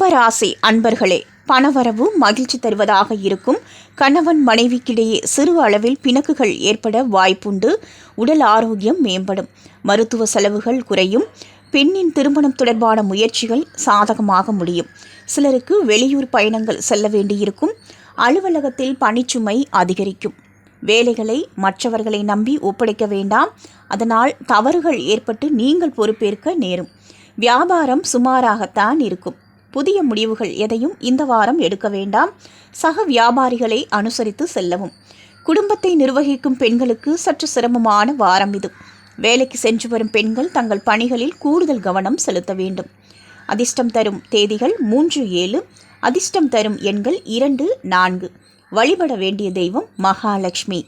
கும்பராசி அன்பர்களே பணவரவு மகிழ்ச்சி தருவதாக இருக்கும். கணவன் மனைவிக்கிடையே சிறு அளவில் பிணக்குகள் ஏற்பட வாய்ப்புண்டு. உடல் ஆரோக்கியம் மேம்படும். மருத்துவ செலவுகள் குறையும். பெண்ணின் திருமணம் தொடர்பான முயற்சிகள் சாதகமாக முடியும். சிலருக்கு வெளியூர் பயணங்கள் செல்ல வேண்டியிருக்கும். அலுவலகத்தில் பணிச்சுமை அதிகரிக்கும். வேலைகளை மற்றவர்களை நம்பி ஒப்படைக்க வேண்டாம். அதனால் தவறுகள் ஏற்பட்டு நீங்கள் பொறுப்பேற்க நேரும். வியாபாரம் சுமாராகத்தான் இருக்கும். புதிய முடிவுகள் எதையும் இந்த வாரம் எடுக்க வேண்டாம். சக வியாபாரிகளை அனுசரித்து செல்லவும். குடும்பத்தை நிர்வகிக்கும் பெண்களுக்கு சற்று சிரமமான வாரம் இது. வேலைக்கு சென்று வரும் பெண்கள் தங்கள் பணிகளில் கூடுதல் கவனம் செலுத்த வேண்டும். அதிர்ஷ்டம் தரும் தேதிகள் மூன்று ஏழு அதிர்ஷ்டம் தரும் எண்கள் இரண்டு நான்கு. வழிபட வேண்டிய தெய்வம் மகாலட்சுமி.